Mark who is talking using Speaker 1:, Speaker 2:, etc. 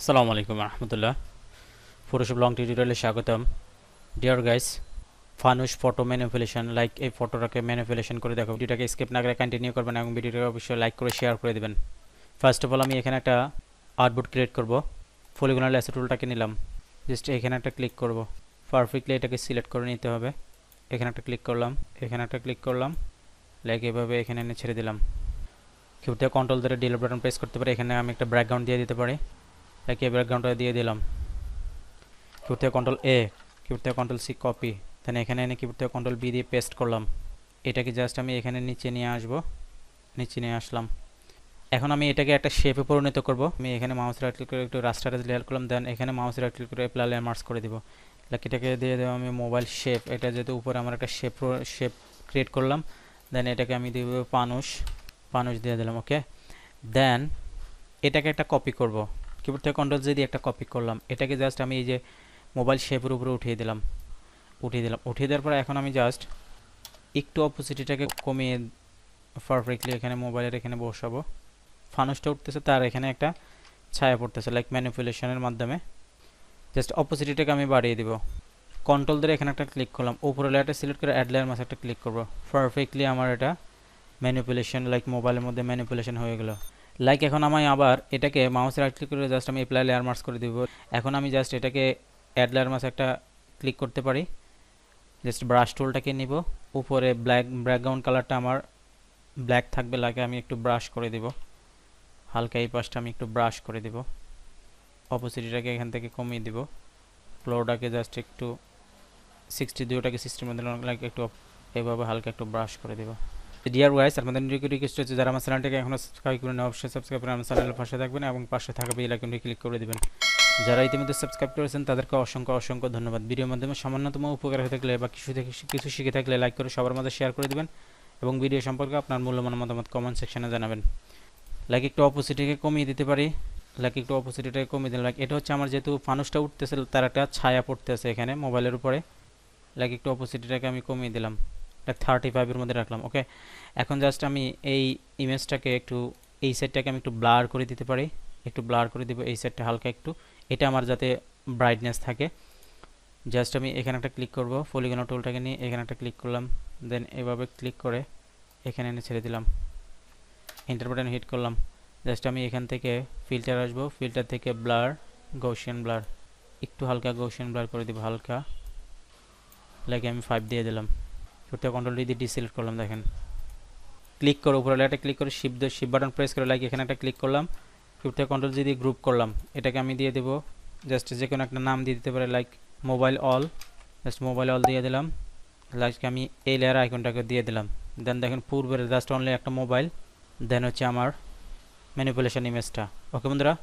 Speaker 1: আসসালামু আলাইকুম রহমতুল্লাহ। Photoshop long টিউটোরিয়ালে স্বাগতম। ডিয়ার গাইস ফানুস ফটো ম্যানিপুলেশন লাইক এই ফটোটাকে ম্যানিপুলেশন করে দেখো। ভিডিওটাকে স্কিপ না করে কন্টিনিউ করবেন এবং ভিডিওটাকে অবশ্যই লাইক করে শেয়ার করে দেবেন। ফার্স্ট অফ অল আমি এখানে একটা আর্টবোর্ড ক্রিয়েট করব। পলিগোনাল অ্যাসেট টুলটাকে নিলাম। জাস্ট এখানে একটা ক্লিক করব। পারফেক্টলি এটাকে সিলেক্ট করে নিতে হবে। এখানে একটা ক্লিক করলাম। এখানে একটা ক্লিক করলাম। লাইক এভাবে এখানে এনে ছেড়ে দিলাম। থেকে কন্ট্রোল ধরে ডিলিট বাটন প্রেস করতে পারি। এখানে আমি একটা ব্যাকগ্রাউন্ড দিয়ে দিতে পারি। একে ব্যাকগ্রাউন্ডটা দিয়ে দিলাম। কিবোর্ড থেকে কন্ট্রোল এ কিবোর্ড থেকে কন্ট্রোল সি কপি দেন এখানে এনে কিবোর্ড থেকে কন্ট্রোল বি দিয়ে পেস্ট করলাম। এটাকে জাস্ট আমি এখানে নিচে নিয়ে আসব। নিচে নিয়ে আসলাম। এখন আমি এটাকে একটা শেপে পরিণত করব। আমি এখানে মাউস রাইট ক্লিক করে একটু রাস্টারাইজ লেয়ার করলাম দেন এখানে মাউস রাইট ক্লিক করে প্লা লেয়ার মার্কস করে দিব। এটাকে দিয়ে দেবো আমি মোবাইল শেপ এটা যেহেতু উপরে আমার একটা শেপ শেপ ক্রিয়েট করলাম দেন এটাকে আমি দিব পানুষ পানুষ দিয়ে দিলাম ওকে দেন এটাকে একটা কপি করব। কিবোর্ড থেকে কন্ট্রোল দিয়ে একটা কপি করলাম। এটাকে জাস্ট আমি এই যে মোবাইল শেপের উপরে উঠিয়ে দিলাম। উঠিয়ে দিলাম। উঠিয়ে দেওয়ার পর এখন আমি জাস্ট একটু অপোজিটিটাকে কমিয়ে পারফেক্টলি এখানে মোবাইলের এখানে বসাবো। ফানুসটা উঠতেছে, তার এখানে একটা ছায়া পড়তেছে লাইক ম্যানিপুলেশনের মাধ্যমে। জাস্ট অপোজিটিটাকে আমি বাড়িয়ে দিব। কন্ট্রোল ধরে এখানে একটা ক্লিক করলাম। উপরে লেয়ারটা সিলেক্ট করে অ্যাড লেয়ার মাসে একটা ক্লিক করব। পারফেক্টলি আমার এটা ম্যানিপুলেশন লাইক মোবাইলের মধ্যে ম্যানিপুলেশন হয়ে গেলো। লাইক এখন আমি আবার এটাকে মাউসের রাইট ক্লিক করে জাস্ট আমি অ্যাপ্লাই লেয়ার মার্কস করে দিব। এখন আমি জাস্ট এটাকে অ্যাড লেয়ার মার্কস একটা ক্লিক করতে পারি। জাস্ট ব্রাশ টুলটাকে নিব। উপরে ব্ল্যাক ব্যাকগ্রাউন্ড কালারটা আমার ব্ল্যাক থাকবে লাগে আমি একটু ব্রাশ করে দিব। হালকা এই পাশটা আমি একটু ব্রাশ করে দিব। অপোজিটটাকে এখান থেকে কমিয়ে দিব। ফ্লোরটাকে জাস্ট একটু সিক্সটি দুটাকে সিস্টেমের মধ্যে একটু এভাবে হালকা একটু ব্রাশ করে দিব। ডিয়ার ওয়াইস আপনাদের রিকোয়েস্ট হচ্ছে, যারা আমার চ্যানেলটাকে এখনও সাবস্ক্রাইব করেন অবশ্যই সাবস্ক্রাইব করে আমার চ্যানেলের পাশে থাকবেন এবং পাশে থাকা বেল আইকনটি ক্লিক করে দেবেন। যারা ইতিমধ্যে সাবস্ক্রাইব করেছেন, তাদেরকে অসংখ্য অসংখ্য ধন্যবাদ। ভিডিওর মাধ্যমে সামান্যতম উপকার হয়ে থাকলে বা কিছু থেকে কিছু শিখে থাকলে লাইক করে সবার মধ্যে শেয়ার করে দেবেন এবং ভিডিও সম্পর্কে আপনার মূল্যবান মতামত কমেন্ট সেকশনে জানাবেন। লাইক একটু অপোজিটিকে কমিয়ে দিতে পারি। লাইক একটু অপোজিটিটাকে কমিয়ে দিন লাইক এটা হচ্ছে আমার যেহেতু ফানুসটা উঠতেছে, তার একটা ছায়া পড়তেছে এখানে মোবাইলের উপরে। লাইক একটু অপোজিটিটাকে আমি কমিয়ে দিলাম। থার্টি ফাইভের মধ্যে রাখলাম ওকে এখন জাস্ট আমি এই ইমেজটাকে একটু, এই সাইডটাকে আমি একটু ব্লার করে দিতে পারি। একটু ব্লার করে দিব এই সাইডটা হালকা একটু। এটা আমার যাতে ব্রাইটনেস থাকে। জাস্ট আমি এখানে একটা ক্লিক করব ফলিগোনা টুলটাকে নিয়ে এখানে একটা ক্লিক করলাম। দেন এভাবে ক্লিক করে এখানে এনে ছেড়ে দিলাম। এন্টার হিট করলাম। জাস্ট আমি এখান থেকে ফিল্টার আসব। ফিল্টার থেকে ব্লার গৌশিয়ান ব্লার একটু হালকা গৌশিয়ান ব্লার করে দিব, হালকা। লাইক আমি ফাইভ দিয়ে দিলাম। প্রত্যেক কন্ট্রোল ডি দিয়ে ডি সিলেক্ট করলাম, দেখেন। ক্লিক করে উপরে একটা ক্লিক করে শিপ শিপ বাটন প্রেস করে লাইক এখানে একটা ক্লিক করলাম। প্রত্যেক কন্ট্রোল দিয়ে গ্রুপ করলাম। এটাকে আমি দিয়ে দেবো। জাস্ট যে কোনো একটা নাম দিয়ে দিতে পারে like mobile all just mobile all দিয়ে দিলাম। লাইক আমি এই লেয়ার আইকনটাকে দিয়ে দিলাম। দেন দেখেন পূর্বের জাস্ট অনলি একটা মোবাইল দেন হচ্ছে আমার ম্যানিপুলেশন ইমেজটা ওকে বন্ধুরা?